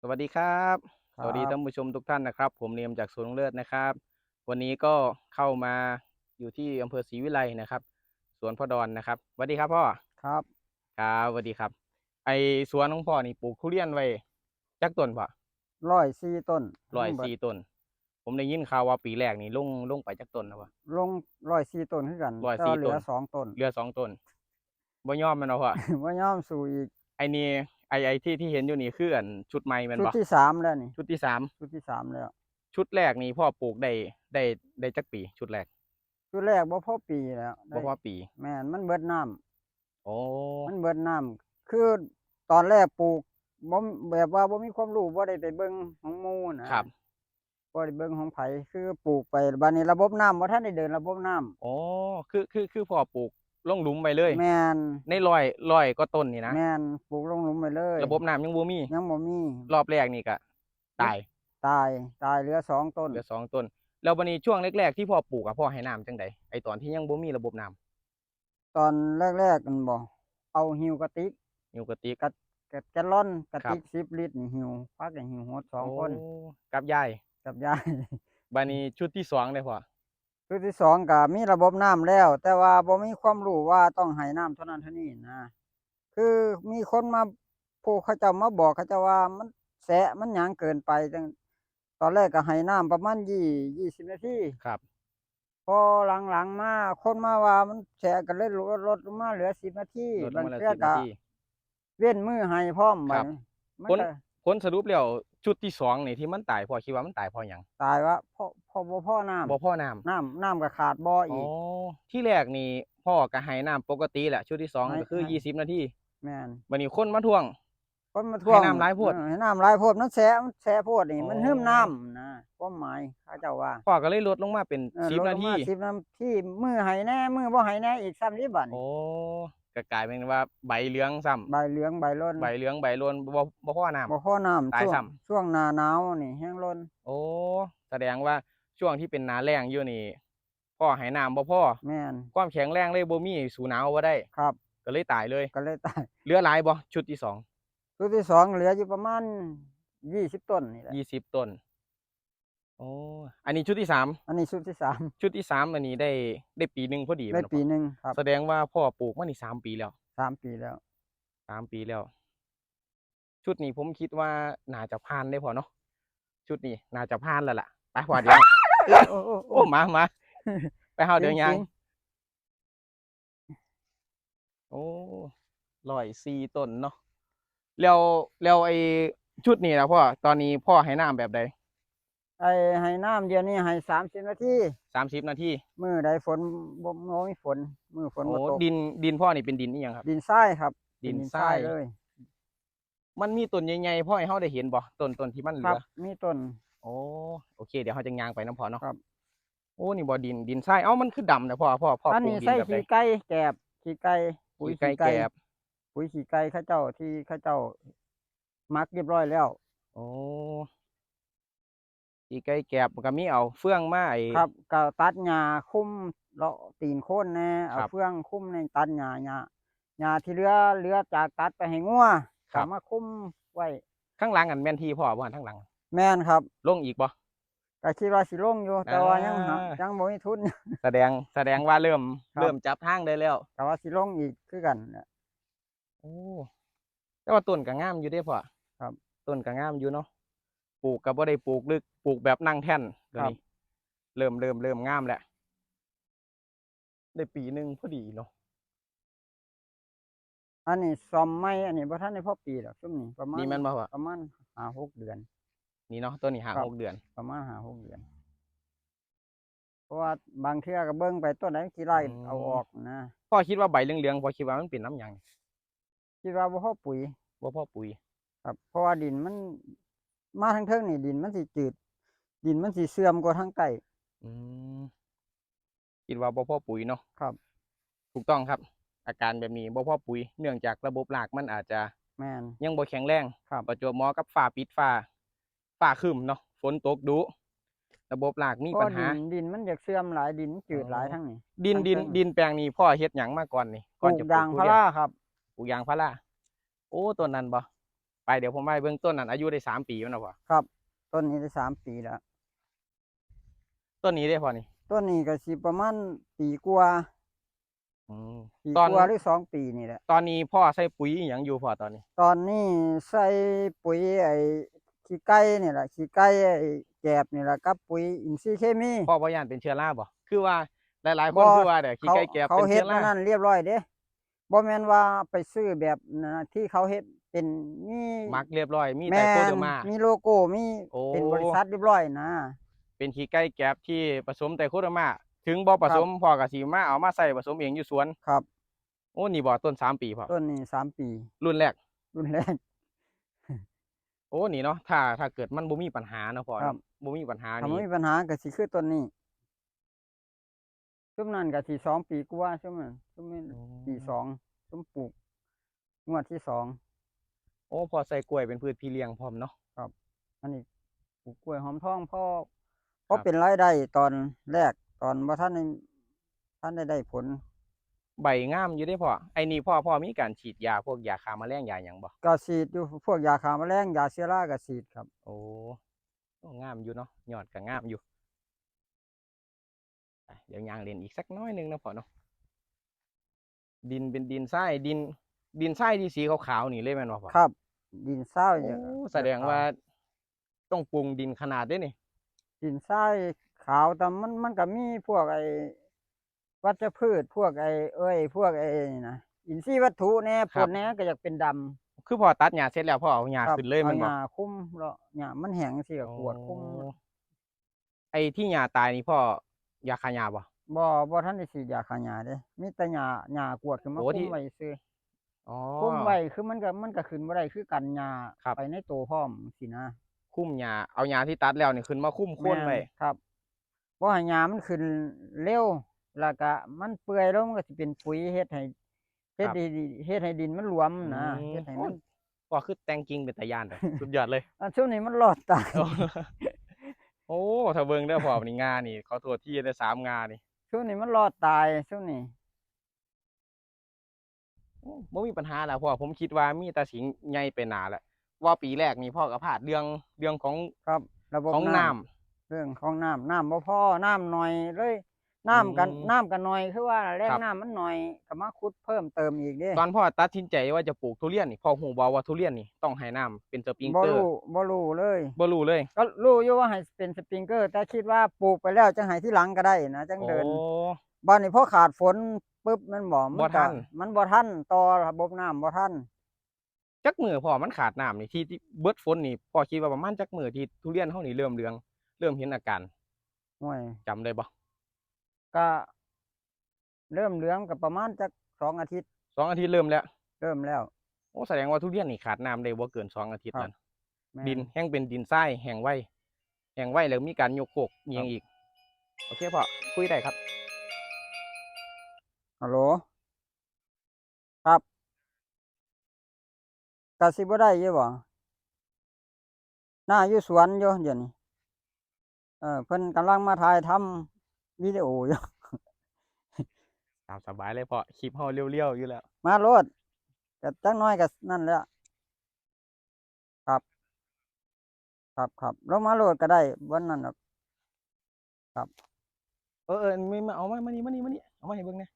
สวัสดีครับครับ สวัสดีท่านผู้ชมทุกท่านนะครับ ผมเนียมจากสวนลุงเลิศนะครับ วันนี้ก็เข้ามาอยู่ที่อำเภอศรีวิไลนะครับ สวนพ่อดอนนะครับสวัสดีครับพ่อครับครับสวัสดีครับ ไอสวนของพ่อนี่ปลูกทุเรียนไว้จักต้นพ่อร้อยสี่ต้นร้อยทั้งเบิดสี่ต้น ผมได้ยินข่าวว่าปีแรกนี่ลงลงไปจักต้นนะพ่อลงร้อยสี่ต้นคือกันร้อยแต่สี่ว่าเหลือต้นสองต้นเหลือสองต้นบ่ยอมแมันเอาพ่อว่ายอมสู่อีกไอนี่ ไอไอที่ที่เห็นอยู่นี่คืออันชุดใหม่แมันชุดบ่ที่สามแล้วนี่ชุดที่สามชุดที่สามแล้วชุดแรกนี่พ่อปลูกได้ได้ได้จักปีชุดแรกชุดแรกบ่พอปีแล้วบ่ได้พอปีแม่นมันเบิดน้ำโอ้มันเบิดน้ำคือตอนแรกปลูกบ่แบบว่าบ่มีความรู้บ่ได้ไปเบิ่งของหมู่นะครับบ่ได้เบิ่งของไผคือปลูกไปบัดนี้ระบบน้ำบ่ทันได้เดินระบบน้ำอ๋อคือคือคือพอปลูก ลงหลุมไปเลย แม่นในร้อยร้อยก็ต้นนี่นะ แม่นปลูกลงหลุมไปเลย ระบบน้ำยังบ่มี ยังบ่มีรอบแรกนี่ก็ตาย ตาย ตายเหลือสองต้น เหลือสองต้น แล้วบัดนี้ช่วงแรก ๆ ที่พ่อปลูกอะพ่อให้น้ำจังใดไอตอนที่ยังบ่มีระบบน้ำตอนแรกๆกันบ่เอาหิวกระติกอยู่กระติกกะแกลลอนกระครับติกสิบลิตรนี่หิวพักให้หิวหดสองคนโกับยาย กับยายบัดนี้ชุดที่สองเลยพ่อ ชุดที่สองก็มีระบบน้ำแล้ว แต่ว่าบ่มีความรู้ว่าต้องให้น้ำเท่านั้นเท่านี้นะ คือมีคนมาผู้เขาเจ้ามาบอกเขาเจ้าว่ามันแสะมันหยังเกินไปจังตอนแรกก็ให้น้ำประมาณยี่ยี่สิบนาทีครับ พอหลังๆมาคนมาว่ามันแสะก็เลยลดลดลงมาเหลือสิบนาทีลดลบางงมาแล้วเทื่อสิบก็นาที เว้นมือให้พร้อมครับดนี้มันผลก็ ผลสรุปแล้ว ชุดที่สองนี่ที่มันตายพ่อคิดว่ามันตายเพราะหยังตายว่าพ่อพ่อบ่พ่อน้ำบ่พ่อน้ำน้ำน้ำก็ขาดบ่ออ๋ออีกที่แรกนี่พ่อก็ให้น้ำปกติแหละชุดที่สองให้ก็คือให้ยี่สิบนาทีแม่นบัดนี้คนมาทวง คนมาท่วงให้น้ำหลายโพดเออให้น้ำหลายโพดมันแสะมันแสะโพดนี่ มันอ๋อหึมน้ำนะความหมายเขาเจ้าว่าพ่อก็เลยลดลงมาเป็นเออสิบลดลนางทีมาสิบนาทีมือให้แน่มือบ่ให้แน่อีกซ้ำนี้บัดนี้โอ้ ก็กลายเป็นว่าใบเหลืองซ้ำใบเหลืองใบล้นใบเหลืองใบโลนบ่บ่พอน้ำบ่พอน้ำตายช่วงซ้ำช่วงหน้าหนาวนี่แห้งล้นโอ้แสดงว่าช่วงที่เป็นหนาแรงอยู่นี่พ่อให้น้ำบ่พอแม่นความแข็งแรงเลยบ่มีสู้หนาวบ่ได้ครับ ก็เลยตายเลยก็เลยตายเหลือหลายบ่ชุดที่สองชุดที่สองเหลืออยู่ประมาณยี่สิบต้นนี่แหละยี่สิบต้น โอ้อันนี้ชุดที่สามอันนี้ชุดที่สามชุดที่สามอันนี้ได้ได้ปีหนึ่งพอดีได้แม่นบ่ปีหนึ่งครับ แสดงว่าพ่อปลูกมานี่สามปีแล้วสามปีแล้วสามปีแล้ว ชุดนี้ผมคิดว่าน่าจะผ่านได้พอเนาะชุดนี้น่าจะผ่านแล้วล่ะไปพอเดี๋ยวโอ้โอ้โอ้มามาไปเฮาเดี๋ยวยังจริงโอ้ร้อยสี่ต้นเนาะแล้วแล้วไอ้ชุดนี้นะพ่อตอนนี้พ่อให้น้ำแบบใด ไอ้ให้น้ำเดียวนี้ให้สามสิบนาทีสามสิบนาทีมือใดฝนบ่บ่มีฝน มือฝนโอ้บ่ตกดินดินพ่อนี่เป็นดินนี่ยังครับ ดินทรายครับดินเป็ทรายเลย มันมีต้นใหญ่ๆพ่อให้เฮาได้เห็นบ่ต้นต้นที่มันเหครัลืบอมีต้น โอ้โอเค เดี๋ยวเฮาจะย่างไปน้ำพ่อเนาะครับ โอ้นี่บ่ดินดินทรายเอ้ามันคือดำนะพ่อพ่อพ่ออันปลูกนี้ดินใส่แบบใดขี้ไก่แกบขี้ไก่ปุ๋ยขี้ไก่แกบปุ๋ยขี้ไก่เข้าเจ้าที่เข้าเจ้ามักเรียบร้อยแล้ว โอ้ ขี้ไก่แกบมันก็มีเอาเฟืองมาไอ้ครับก็ตัดหญ้าคุ้มเลาะตีนโคนแน่เอาครับเฟืองคุ้มในตัดหญ้าหญ้าหญ้าที่เหลือเหลือจากตัดไปให้งัวครัก็บมาคุ้มไว้ข้างหลังอันแม่นที่พ่อบ่หันข้างหลัง แม่นครับลงอีกบ่ก็คิดว่าสิลงอยู่แต่ว่ายังหาอ่ายัยังบ่มีทุน แสดงแสดงว่าเริ่มครับเริ่มจับทางได้แล้วแต่ว่าสิลงอีกคือกันน่ะโอ้แต่ว่าต้นก็งามอยู่เด้พ่อครับต้นก็งามอยู่เนาะ ปลูกก็บ่ได้ปลูกลึกปลูกแบบนั่งแท่นเดี๋ยวครับนี้เริ่มเริ่มเริ่มงามแล้วได้ปีหนึงพอดีเนาะอันนี้ซ่อมใหม่อันนี้บ่ทันได้พอปีดอกซุมนี้ประมาณนี่แม่นบ่พ่อประมาณห้าหกเดือน นี่เนาะต้นนี้ห่างครับหกเดือน ประมาณห้าหกเดือน เพราะว่าบางเทื่อก็เบิ่งไปต้นไหนกี่ไร่เอาออกนะพ่อคิดว่าใบเหลืองๆพ่อคิดว่ามันเป็นน้ำหยังคิดว่าบ่พอปุ๋ยบ่พ่อปุ๋ย ครับเพราะว่าดินมัน มาทางเทิงนี่ดินมันสิจืด ดินมันสิเสื่อมกว่าทางใต้อืมคิดว่าบ่พ่อปุ๋ยเนาะครับ ถูกต้องครับ อาการแบบนี้บ่พ่อปุ๋ยเนื่องจากระบบรากมันอาจจะแม่นยังบ่แข็งแรงครับ ประจวบเหมอกับฟ้าปิดฟ้าฟ้าครึมเนาะฝนตกดุระบบรากมีเพราะปัญดิหา นดินมันอยากเสื่อมหลายดินจืดหลายอ๋อทั้งนี้ ดินทั้งดินเทิงดินแปลงนี้พ่อเฮ็ดหยังมาก่อนนี่ปก่อนลูกจะยางทุพาเรีนราครับ ปลูกยางพาราโอ้ต้นนั้นบ่ ไปเดี๋ยวผมไปเบื้องต้นนั้นอายุได้สามปีแมันนะพ่อครับ ต้นนี้ได้สามปีแล้วต้นนี้ได้พอนี่ต้นนี้ก็สิประมาณปีกว่าอืมปีตอนกว่าหรือสองปีนี่แหละ ตอนนี้พ่อใส่ปุ๋ยอหย่างอยู่พ่อตอนนี้ ตอนนี้ใส่ปุ๋ยไอ้ขี้ไก่นี่แหละขี้ไก่ไอ้แกบนี่แหละกับปุ๋ยอินทรีย์เคมี พ่อพยานเป็นเชื้อราบ่คือว่าหลายๆคนบ่ คือว่าเดี๋ยวขี้เขาไก่แกบเขาเป็นเฮ็เชื้ดอรานั่นเรียบร้อยเด้บ่แม่นว่าไปซื้อแบบนั้นนะที่เขาเฮ็ด เป็นมีมักเรียบร้อย มีแม่แต่โคนเดอร์มา มีโลโก้มีโอ้เป็นบริษัทเรียบร้อยนะเป็นขี้ไก่แกบที่ผสมแต่โคเดอร์มา ถึงบ่ผสมพ่อก็สิมาเอามาใส่ผสมเองอยู่สวนครับ โอ้นี่บ่ต้นสามปีพ่อต้นนี้สามปี รุ่นแรก รุ่นแรก โอ้นี่เนาะถ้าถ้าเกิดมันบ่มีปัญหาเนาะพ่อครับบ่มีปัญหาถ้านี่ไม่มีปัญหาก็สิคือต้นนี้ซุมนั้นก็สิสองปีกว่าซุมนั้นซุมนี้ปีสองซุมปลูกงวดที่สอง โอ้พอใส่กล้วยเป็นพืชพี่เลี้ยงพร้อมเนาะ อันนี้ปลูกกล้วยหอมทองพ่อคพอรับเป็นรายได้ตอนแรกตอนว่าท่านได้ท่านได้ได้ผลใบงามอยู่ได้พ่อ ไอ้นี่พ่อพ่อมีการฉีดยาพวกยาฆ่าแมลงยาหยังบ่ ก็ฉีดอยู่พวกยาฆ่าแมลงยาเชื้อราก็ฉีดครับ โอ้โอ้งามอยู่เนาะยอดก็งามอยู่ไปเดี๋ยวยางเล่นอีกสักน้อยหนึงนะพ่อเนาะ ดินเป็นดินทรายดิน ดินทรายที่สีขาวๆนี่เลยแม่นบ่พ่อครับ ดินทรายโอ้เนี่ยแสดงว่า ต้องปรุงดินขนาดเด้นี่ ดินทรายขาวแต่มันมันก็มีพวกไอ้วัชพืชพวกไอ้เอ้ย พวกไอ้นี่นะอินทรีย์วัตถุแน่ผลแน่ก็อยากเป็นดำคือพอตัดหญ้าเสร็จแล้วพ่อเอาหญ้าครับขึ้นเลยแมันอาหบ่ญ้าคุ้มแล้วหญ้ามันแห้งสิก็ขวดคุ้มโอ้ไอ้ที่หญ้าตายนี่พ่อยาฆ่าหญ้าบ่ บ่บ่ทันได้ฉีดยาฆ่าหญ้าเด้มีแต่หญ้าหญ้ากวดขึ้นมาโอ้คุ้ที่มไว้ซื่อ อ๋อ คุ้มไว้คือมันก็มันก็ขึ้นบ่ได้คือกันหญ้าครับ ไปในโตวพร้อมสินะคุ้มหญ้าเอาหญ้าที่ตัดแล้วนี่ขึ้นมาคุ้มโค่นไว้ แม่ครับบ่ให้หญ้ามันขึ้นเร็วแล้วก็มันเปื่อยแล้วมันก็สิเป็นปุ๋ยเฮ็ดให้เฮ็ดครับให้ดิเฮ็ดให้ดินมันหลวมนะอืม เฮ็ดให้มันพ่อคือแต่งกิ่งเป็นตะยานเลยสุดยอดเลย อันช่วงนี้มันรอดตายโอ้โอ้ถ้าเบิ่งได้อพ่อนี่งานี่ขอโทษที่ได้สามงานี่ช่วงนี้มันรอดตายช่วงนี้ โอ้บ่มีปัญหาแล้วพ่อผมคิดว่ามีแต่สิงใหญ่ไปหนาแหละว่าปีแรกนี่พ่อก็พลาดเรื่องเรื่องของครับระบบของน้ำเรื่องของน้ำน้ำบ่พอน้ำหน่อยเลยน้ำกันอืมน้ำกันหน่อยคือว่าแรงครับน้ำมันหน่อยก็มาขุดเพิ่มเติมอีกเด้ตอนพ่อตัดสินใจว่าจะปลูกทุเรียนนี่พ่อฮู้บ่ว่าทุเรียนนี่ต้องให้น้ำเป็นสปริงบ่เกอร์รู้บ่รู้เลยบ่รู้เลย ก็รู้อยู่ว่าให้เป็นสปริงเกอร์ แต่คิดว่าปลูกไปแล้วจังให้ที่หลังก็ได้นะจังเดินโอ้ บ้านนี้พอขาดฝนปุ๊บมันบ่มับ่ก็ทันมันบ่ทันต่อระบบน้ำบ่ทันจักมือพ่อมันขาดน้ำนี่ที่ที่เบิดฝนนี่พ่อคิดว่าประมาณจักมือที่ทุเรียนเฮานี่เริ่มเหลือง เริ่มเห็นอาการห่วยจำได้บ่ก็เริ่มเหลืองก็ประมาณจักสองอาทิตย์สองอาทิตย์เริ่มแล้วเริ่มแล้ว โอ้แสดงว่าทุเรียนนี่ขาดน้ำได้บ่เกินสองอาทิตย์ครับ นั่นแม่ดินแห้งเป็นดินทรายแห้งไว้แห้งไว้แล้วมีการยกโคกเอียงอีก โอเคพ่อคุยได้ครับ ฮัลโหล ครับกสิบ่ได้อยู่บ่หน้าอยู่สวนอยู่เดี๋ยวนี้เออเพิ่นกำลังมาถ่ายทำวิดีโออยู่ ตามสบายเลยพ่อคลิปเฮาเลี้ยวๆอยู่แล้ว มาโลดก็จักหน้อยก็นั่นแหละครับ ครับครับลงมาโลดก็ได้วันนั้นน่ะเออเออไม่มาเอามามานี่มานี่มานี่เอามาให้เบิ่งแหน่ง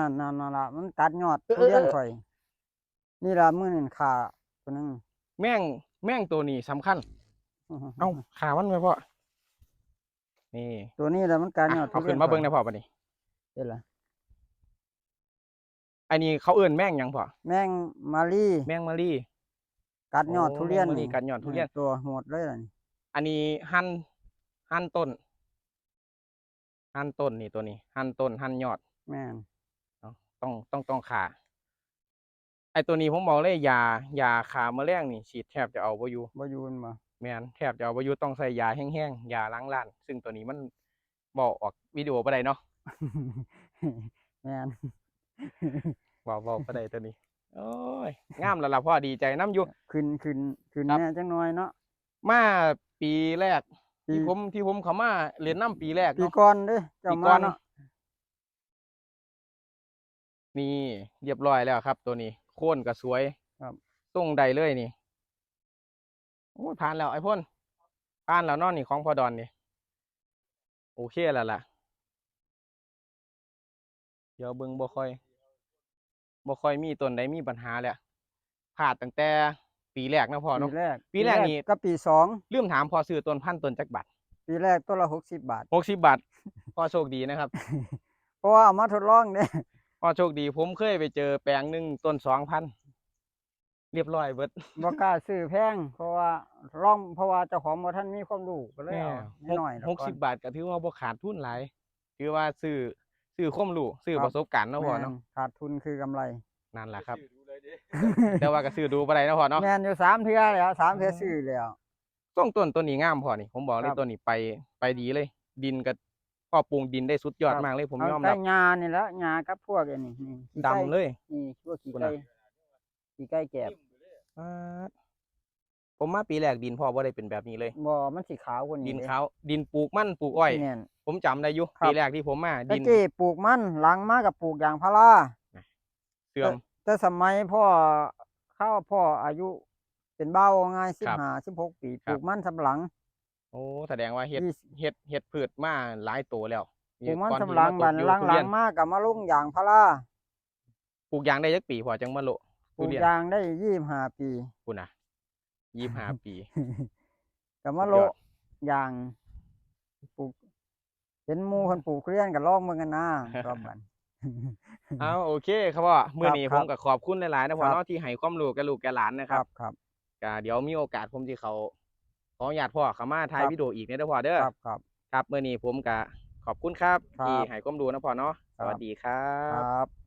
านนั่นนั่นล่ะมันตัดยอดเออทุเรียนเออข่อย นี่ล่ะมื้อนึงขาตัวหนึงแม่งแม่งตัวนี้สำคัญ เอ้าขามันไหมพ่อนี่ ตัวนี้แหละมันการยออะดเอาทุขึ้รียนมาเบิ่งข่ได้อยพ่อปะนี่เด้ล่ะอันนี้เขาเอิ้นแม่งหยังพ่อแมงมารีแม่งมะลิกัดยอดโอ้ทุเรียนแมงมะลิกัดยอดทุเรียนตัวโหดเลยล่ะนี่อันนี้หั่นหั่นต้นหั่นต้นนี่ตัวนี้หั่นต้นหั่นยอด แม่น ต้องต้องต้องขาไอตัวนี้ผมบอกเลยยายาขาแมลงนี่ฉีดแทบจะเอาบ่อยู่บ่อยู่มันบ่แม่นแทบจะเอาบ่อยู่ต้องใส่ยาแห้งๆยาล้างล้าน ซึ่งตัวนี้มันบอกออกวิดีโอบ่ได้เนาะแม่นบอกบอกบ่ได้ตัวนี้ โอ้ยงามแล้วล่ะพ่อดีใจน้ำอยู่ขึ้นขึ้นขึ้นครับแน่จังน้อยเนาะมาปีแรกปีที่ผมที่ผมเข้ามาเรียนน้ำปีแรกปีเนาะก่อนเด้เจ้าปีก่มาอนเนาะ นี่เรียบร้อยแล้วครับ ตัวนี้โค่นก็สวยครับส่งใดเลยนี่โอ้ยผ่านแล้วไอ้พ่นผ่านแล้วเนอนนี่ของพอดอนนี่โอเคแล้วล่ะ เดี๋ยวเบิ่งบ่ค่อยบ่ค่อยมีต้นใดมีปัญหาแหละพลาดตั้งแต่ปีแรกนะพ่อเนาะปีแรกปีแรกนี่ก็ปีสองลืมถามพอซื้อต้นพันธุ์ต้นจักบาทปีแรกต้นละหกสิบบาทหกสิบบาทพ่อโชคดีนะครับ เพราะว่าเอามาทดลองเนี่ย พ่อโชคดีผมเคยไปเจอแปลงหนึ่งต้นสองพันเรียบร้อยเบิดบ่กล้าซื้อแพงเพราะว่าลองเพราะว่าเจ้าของบ่ทันมีความรู้ก็เลยเอาหกน้อยๆหกสิบบาทก็ถือว่าบ่ขาดทุนหลายถือว่าซื้อซื้อความรู้ซื้อประสบการณ์เนาะพ่อเนาะแม่ขาดทุนคือกำไรนั่นแหละครับ แต่ว่าก็ซื้อดูบ่ได้เนาะพ่อเนาะแม่นอยู่สามเทื่อแล้วสามเทื่อซื้อแล้วต้นต้นต้นนี้งามพ่อนี่ผมบอกเลคยรับต้นนี้ไปไปดีเลย ดินก็ พ่อปรุงดินได้สุดยอดครับมากเลยผมเอายอมแต่รับงานี่แหละงากับพวกอันนี้นี่ขี้ดำไก่เลย นี่พวกขี้คุณไก่น่ะขี้ไก่แกบอ่าผมมาปีแรกดินพ่อบ่ได้เป็นแบบนี้เลยบ่มันสีขาวกว่านี้ดินด้ขาวดินปลูกมันปลูกอ้อยแม่นผมจำได้อยู่ครับปีแรกที่ผมมาตะดินกี้ปลูกมันหลังมากับปลูกยางพาราเสื่อมแต่สมัยพ่อเข้าพ่ออายุเป็นเบ้าง่ายสิบครับห้าสิบหกปีครัปบลูกมันสำหลัง โอ้แสดงว่าเฮ็ดยี่สิบเฮ็ดเฮ็ดพืชมาหลายตัวแล้วปลูกมันก่อสำหลังที่บันมาตกอยู่หลังทุหลัเรียงนมากับมาลุงยางพาราปลูกยางได้จักปีพอจังมาโละปลูทุกเรียนยางได้ยี่สิบห้าปีคุณน่ะยี่ห้าปี กับมาสุดโลยอด ยางปลูกเห็นหมูคนปลูกทุเรียนกับลองเมืองกันนะรอบบัน เอาโอเคครับพ่อมื้อนี้คผรับมก็ขอบคุณหลายๆนะพ่อครับ เนาะที่ให้ความรู้กับลูกกับหลานนะคครัรับบครับ ก็เดี๋ยวมีโอกาสผมสิเขา ขออนุญาตพ่อเข้ามาถ่ายครับวิดีโออีกเด้อพ่อเด้อครับครับ ครับมื้อนี้ผมก็ขอบคุณครับ ครับที่ให้ความรู้นะพ่อเนาะครัสบวัสดีครัคบรับ